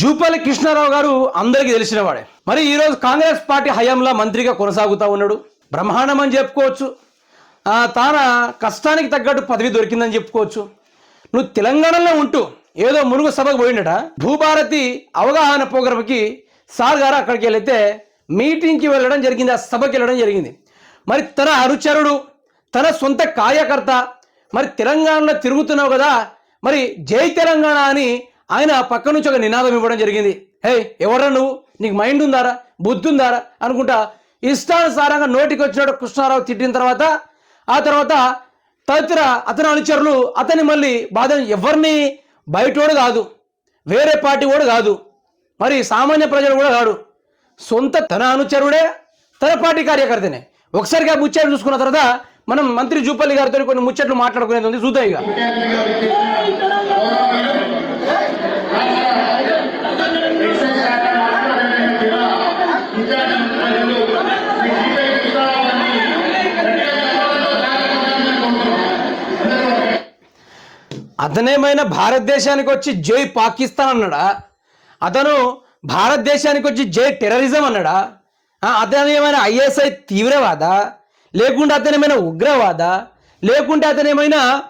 జూపల్లి కృష్ణారావు గారు అందరికీ తెలిసిన వాడే. మరి ఈరోజు కాంగ్రెస్ పార్టీ హయాంలో మంత్రిగా కొనసాగుతూ ఉన్నాడు. బ్రహ్మాండం అని చెప్పుకోవచ్చు. తాన కష్టానికి తగ్గట్టు పదవి దొరికిందని చెప్పుకోవచ్చు. నువ్వు తెలంగాణలో ఉంటూ ఏదో మురుగు సభకు పోయిండట. భూభారతి అవగాహన ప్రోగ్రామ్కి సార్ గారు అక్కడికి వెళితే మీటింగ్కి వెళ్ళడం జరిగింది ఆ సభకి వెళ్ళడం జరిగింది. మరి తన అనుచరుడు తన సొంత కార్యకర్త మరి తెలంగాణలో తిరుగుతున్నావు కదా మరి జై తెలంగాణ అని ఆయన పక్క నుంచి ఒక నినాదం ఇవ్వడం జరిగింది. హే ఎవరా నువ్వు? నీకు మైండ్ ఉందారా? బుద్ధి ఉందారా? అనుకుంటా ఇష్టానుసారంగా నోటికి వచ్చినాడు కృష్ణారావు తిట్టిన తర్వాత ఆ తర్వాత తదితర అతని అనుచరులు అతని మళ్ళీ బాధ ఎవరిని బయటోడు కాదు వేరే పార్టీ కూడా కాదు మరి సామాన్య ప్రజలు కూడా కాదు సొంత తన అనుచరుడే తన పార్టీ కార్యకర్తనే. ఒకసారిగా ముచ్చట్లు చూసుకున్న తర్వాత మనం మంత్రి జూపల్లి గారితో కొన్ని ముచ్చట్లు మాట్లాడుకునేది ఉంది. చూద్దాం ఇక. అతనేమైనా భారతదేశానికి వచ్చి జై పాకిస్తాన్ అన్నాడా? అతను భారతదేశానికి వచ్చి జై టెర్రరిజం అన్నాడా? అతను ఏమైనా ఐఎస్ఐ తీవ్రవాద? లేకుంటే అతను ఏమైనా ఉగ్రవాద? లేకుంటే అతను ఏమైనా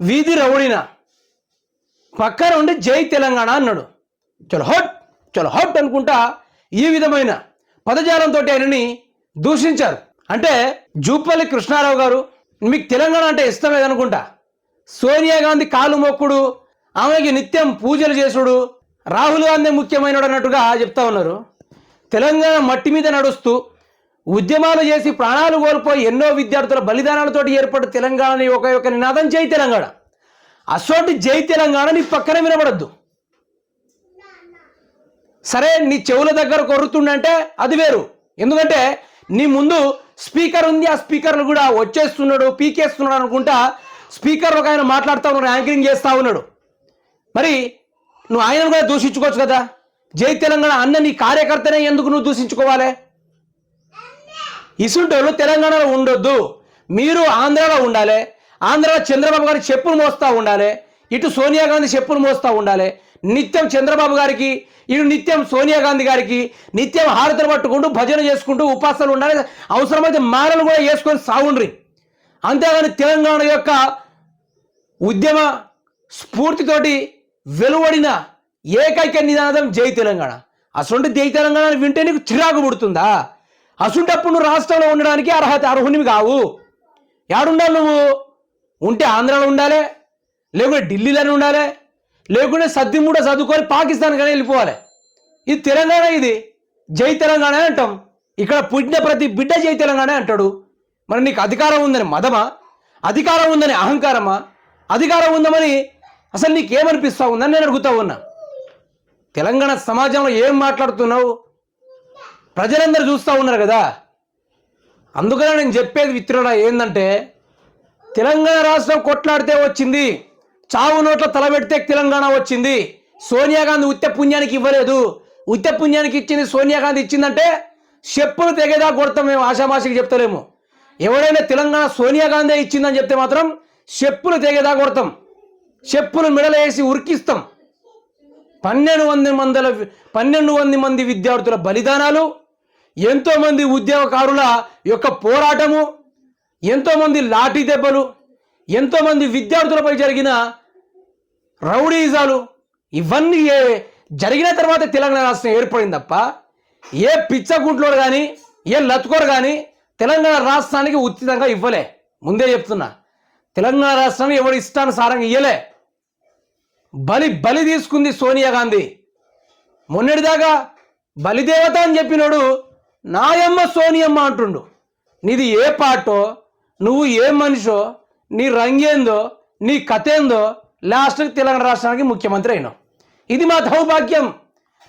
వీధి రౌడినా? పక్కన ఉండి జై తెలంగాణ అన్నాడు. చలో హట్ చలో హట్ అనుకుంటా ఈ విధమైన పదజాలంతో ఆయనని దూషించారు. అంటే జూపల్లి కృష్ణారావు గారు మీకు తెలంగాణ అంటే ఇష్టం లేదనుకుంటా. సోనియా గాంధీ కాలు మొక్కుడు ఆమెకి నిత్యం పూజలు చేసుడు రాహుల్ గాంధీ ముఖ్యమైనడు అన్నట్టుగా చెప్తా ఉన్నారు. తెలంగాణ మట్టి మీద నడుస్తూ ఉద్యమాలు చేసి ప్రాణాలు కోల్పోయి ఎన్నో విద్యార్థుల బలిదానాలతోటి ఏర్పడు తెలంగాణని ఒక యొక్క నినాదం జై తెలంగాణ. అసోటి జై తెలంగాణ నీ పక్కన వినబడద్దు. సరే నీ చెవుల దగ్గర కొరుతుండంటే అది వేరు. ఎందుకంటే నీ ముందు స్పీకర్ ఉంది ఆ స్పీకర్లు కూడా వచ్చేస్తున్నాడు పీకేస్తున్నాడు అనుకుంటా స్పీకర్ ఒక ఆయన మాట్లాడుతూ ఉన్నాడు యాంకరింగ్ చేస్తూ ఉన్నాడు. మరి నువ్వు ఆయనను కూడా దూషించుకోవచ్చు కదా? జై తెలంగాణ అన్న నీ కార్యకర్తనే ఎందుకు నువ్వు దూషించుకోవాలి? ఇసుంటోళ్ళు తెలంగాణలో ఉండొద్దు. మీరు ఆంధ్రాలో ఉండాలి. ఆంధ్రాలో చంద్రబాబు గారి చెప్పులు మోస్తూ ఉండాలి. ఇటు సోనియా గాంధీ చెప్పులు మోస్తూ ఉండాలి. నిత్యం చంద్రబాబు గారికి ఇటు నిత్యం సోనియా గాంధీ గారికి నిత్యం హారతలు పట్టుకుంటూ భజన చేసుకుంటూ ఉపాసాలు ఉండాలి. అవసరమైతే మాలలు కూడా వేసుకొని సాగుండ్రి అంతేగాని తెలంగాణ యొక్క ఉద్యమ స్ఫూర్తితోటి వెలువడిన ఏకైక నినాదం జై తెలంగాణ. అసలు జై తెలంగాణ వింటే నీకు చిరాకు పుడుతుందా? అసుంటప్పుడు నువ్వు రాష్ట్రంలో ఉండడానికి అర్హత అర్హునివి కావు. యాడుండాలి నువ్వు? ఉంటే ఆంధ్రాలో ఉండాలి లేకుంటే ఢిల్లీలోనే ఉండాలి లేకుంటే సద్దిమూడ చదువుకొని పాకిస్తాన్ కానీ వెళ్ళిపోవాలి. ఇది తెలంగాణ ఇది. జై తెలంగాణ అంటాం. ఇక్కడ పుట్టిన ప్రతి బిడ్డ జై తెలంగాణ అంటాడు. మరి నీకు అధికారం ఉందని మదమా? అధికారం ఉందని అహంకారమా? అధికారం ఉందమని అసలు నీకేమనిపిస్తా ఉందని నేను అడుగుతా ఉన్నా. తెలంగాణ సమాజంలో ఏం మాట్లాడుతున్నావు? ప్రజలందరూ చూస్తూ ఉన్నారు కదా. అందుకనే నేను చెప్పేది విత్రుడా ఏంటంటే తెలంగాణ రాష్ట్రం కొట్లాడితే వచ్చింది చావు నోట్ల తలబెడితే తెలంగాణ వచ్చింది సోనియా గాంధీ ఉత్య పుణ్యానికి ఇవ్వలేదు. ఉత్య పుణ్యానికి ఇచ్చింది సోనియా గాంధీ ఇచ్చిందంటే చెప్పులు తెగేదా కొడతాం మేము ఆషామాషికి చెప్తలేము. ఎవడైనా తెలంగాణ సోనియా గాంధీ ఇచ్చిందని చెప్తే మాత్రం చెప్పులు తెగేదా కొడతాం. చెప్పులు మెడలేసి ఉరికిస్తాం. పన్నెండు వంద మందల పన్నెండు వంద మంది విద్యార్థుల బలిదానాలు ఎంతోమంది ఉద్యోగకారుల యొక్క పోరాటము ఎంతోమంది లాఠీ దెబ్బలు ఎంతోమంది విద్యార్థులపై జరిగిన రౌడీజాలు ఇవన్నీ ఏ- జరిగిన తర్వాత తెలంగాణ రాష్ట్రం ఏర్పడింది తప్ప ఏ పిచ్చగుంట్లో కానీ ఏ లత్కోరు కానీ తెలంగాణ రాష్ట్రానికి ఉచితంగా ఇవ్వలే. ముందే చెప్తున్నా. తెలంగాణ రాష్ట్రాన్ని ఎవడు ఇష్టానుసారంగా ఇయ్యలే. బలి బలి తీసుకుంది సోనియా గాంధీ. మొన్నటిదాకా బలిదేవత అని చెప్పినోడు నాయమ్మ సోనియమ్మ అంటుండు. నీది ఏ పాటో నువ్వు ఏ మనిషో నీ రంగేందో నీ కథ ఏందో లాస్ట్కి తెలంగాణ రాష్ట్రానికి ముఖ్యమంత్రి అయినావు. ఇది మా దౌర్భాగ్యం.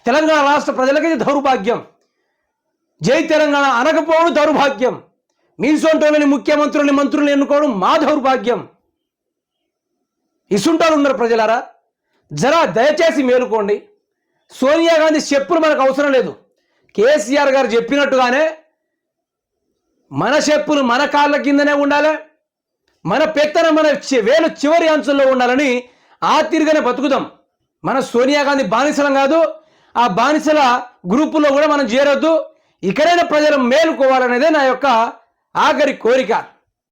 తెలంగాణ రాష్ట్ర ప్రజలకి ఇది దౌర్భాగ్యం. జై తెలంగాణ అనకపోవడం దౌర్భాగ్యం. మీ ముఖ్యమంత్రులని మంత్రులను ఎన్నుకోవడం మా దౌర్భాగ్యం. ఇసుంటాలు ఉన్నారు ప్రజలారా. జరా దయచేసి మేలుకోండి. సోనియా గాంధీ చెప్పులు మనకు అవసరం లేదు. కేసీఆర్ గారు చెప్పినట్టుగానే మన చెప్పులు మన కాళ్ళ కిందనే ఉండాలి. మన పెత్తన మన వేలు చివరి అంచుల్లో ఉండాలని ఆ తిరిగానే బతుకుదాం. మన సోనియా గాంధీ బానిసలం కాదు. ఆ బానిసల గ్రూపులో కూడా మనం చేరొద్దు. ఇక్కడైన ప్రజలు మేలుకోవాలనేదే నా యొక్క ఆఖరి కోరిక.